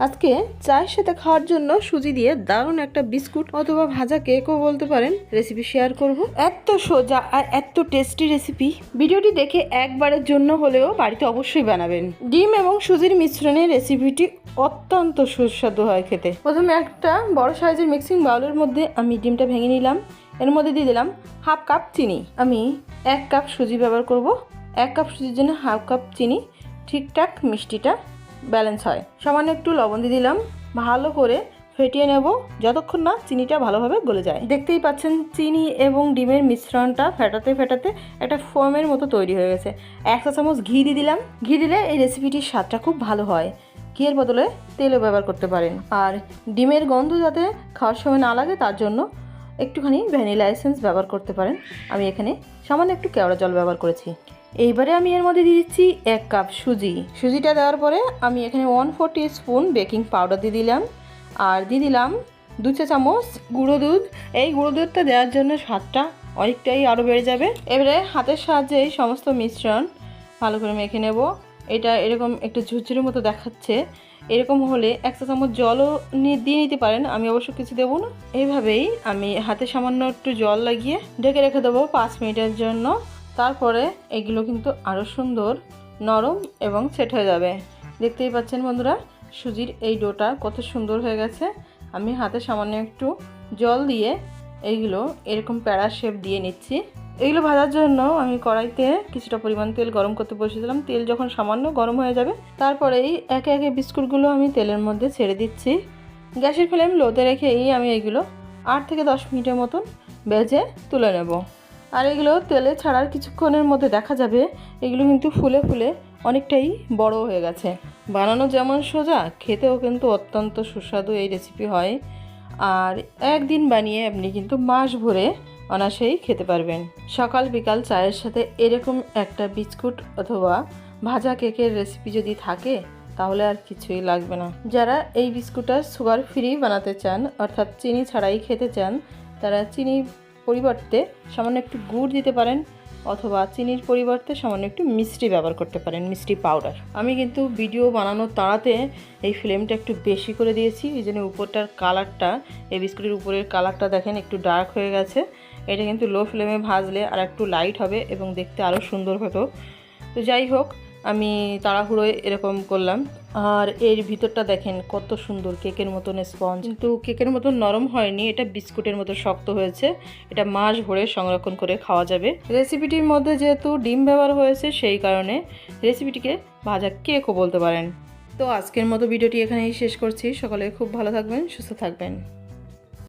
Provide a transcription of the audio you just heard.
আজকে চায়ের সাথে খাওয়ার জন্য সুজি দিয়ে দারুণ একটা বিস্কুট অথবা ভাজা কেকও বলতে পারেন। রেসিপি শেয়ার করব। এত সোজা আর এত টেস্টি রেসিপি। ভিডিওটি দেখে একবারের জন্য হলেও বাড়িতে অবশ্যই বানাবেন। ডিম এবং সুজির মিশ্রণে রেসিপিটি অত্যন্ত সুস্বাদু হয় খেতে। প্রথমে একটা বড় সাইজের মিক্সিং বাউলের মধ্যে আমি ডিমটা ভেঙে নিলাম। এর মধ্যে দিয়ে দিলাম হাফ কাপ চিনি। আমি এক কাপ সুজি ব্যবহার করব। এক কাপ সুজির জন্য হাফ কাপ চিনি। ঠিকঠাক মিষ্টিটা ব্যালেন্স হয়। সামান্য একটু লবণ দিয়ে দিলাম। ভালো করে ফেটিয়ে নেব যতক্ষণ না চিনিটা ভালোভাবে গলে যায়। দেখতেই পাচ্ছেন, চিনি এবং ডিমের মিশ্রণটা ফেটাতে ফেটাতে একটা ফোমের মতো তৈরি হয়ে গেছে। এক চা চামচ ঘি দিয়ে দিলাম। ঘি দিলে এই রেসিপিটির স্বাদটা খুব ভালো হয়। ঘিয়ের বদলে তেলও ব্যবহার করতে পারেন। আর ডিমের গন্ধ যাতে খাওয়ার সময় না লাগে, তার জন্য একটুখানি ভ্যানিলা এসেন্স ব্যবহার করতে পারেন। আমি এখানে সামান্য একটু কেওড়া জল ব্যবহার করেছি। এইবারে আমি এর মধ্যে দিয়ে দিচ্ছি এক কাপ সুজি। সুজিটা দেওয়ার পরে আমি এখানে one four spoon baking powder দিয়ে দিলাম। আর দিয়ে দিলাম দু চা চামচ গুঁড়ো দুধ। এই গুঁড়ো দুধটা দেওয়ার জন্য স্বাদটা অনেকটাই আরও বেড়ে যাবে। এবারে হাতের সাহায্যে এই সমস্ত মিশ্রণ ভালো করে মেখে নেব। এটা এরকম একটু ঝুরঝুরের মতো দেখাচ্ছে। এরকম হলে এক চা চামচ জলও দিয়ে নিতে পারেন। আমি অবশ্য কিছু দেবো না। এইভাবেই আমি হাতে সামান্য একটু জল লাগিয়ে ঢেকে রেখে দেবো পাঁচ মিনিটের জন্য। তারপরে এগুলো কিন্তু আরও সুন্দর, নরম এবং সেট হয়ে যাবে। দেখতেই পাচ্ছেন বন্ধুরা, সুজির এই ডোটা কত সুন্দর হয়ে গেছে। আমি হাতে সামান্য একটু জল দিয়ে এইগুলো এরকম প্যারা শেপ দিয়ে নিচ্ছি। এগুলো ভাজার জন্য আমি কড়াইতে কিছুটা পরিমাণ তেল গরম করতে বসিয়েছিলাম তেল যখন সামান্য গরম হয়ে যাবে, তারপরেই একে একে বিস্কুটগুলো আমি তেলের মধ্যে ছেড়ে দিচ্ছি। গ্যাসের ফ্লেম লোতে রেখেই আমি এইগুলো আট থেকে দশ মিনিটের মতন ভেজে তুলে নেব। আর এগুলো তেলে ছাড়ার কিছুক্ষণের মধ্যে দেখা যাবে, এগুলো কিন্তু ফুলে ফুলে অনেকটাই বড় হয়ে গেছে। বানানো যেমন সোজা, খেতেও কিন্তু অত্যন্ত সুস্বাদু এই রেসিপি হয়। আর একদিন বানিয়ে আপনি কিন্তু মাস ভরে অনাসেই খেতে পারবেন। সকাল বিকাল চায়ের সাথে এরকম একটা বিস্কুট অথবা ভাজা কেকের রেসিপি যদি থাকে, তাহলে আর কিছুই লাগবে না। যারা এই বিস্কুটটা সুগার ফ্রি বানাতে চান, অর্থাৎ চিনি ছাড়াই খেতে চান, তারা চিনি পরিবর্তে সামান্য একটু গুড় দিতে পারেন অথবা চিনির পরিবর্তে সামান্য একটু মিষ্টি ব্যবহার করতে পারেন, মিষ্টি পাউডার আমি কিন্তু ভিডিও বানানোর তাড়াতে এই ফ্লেমটা একটু বেশি করে দিয়েছি, এই জন্য উপরটার কালারটা এই বিস্কুটের উপরের কালারটা দেখেন একটু ডার্ক হয়ে গেছে। এটা কিন্তু লো ফ্লেমে ভাজলে আর একটু লাইট হবে এবং দেখতে আরও সুন্দর হতো। তো যাই হোক আমি তাড়াহুড়োয় এরকম করলাম। আর এর ভিতরটা দেখেন, কত সুন্দর কেকের মতন স্পঞ্জ। কিন্তু কেকের মতন নরম হয়নি, এটা বিস্কুটের মতো শক্ত হয়েছে। এটা মাস ভরে সংরক্ষণ করে খাওয়া যাবে। রেসিপিটির মধ্যে যেহেতু ডিম ব্যবহার হয়েছে, সেই কারণে রেসিপিটিকে ভাজা কেকও বলতে পারেন। তো আজকের মতো ভিডিওটি এখানেই শেষ করছি। সকলে খুব ভালো থাকবেন, সুস্থ থাকবেন।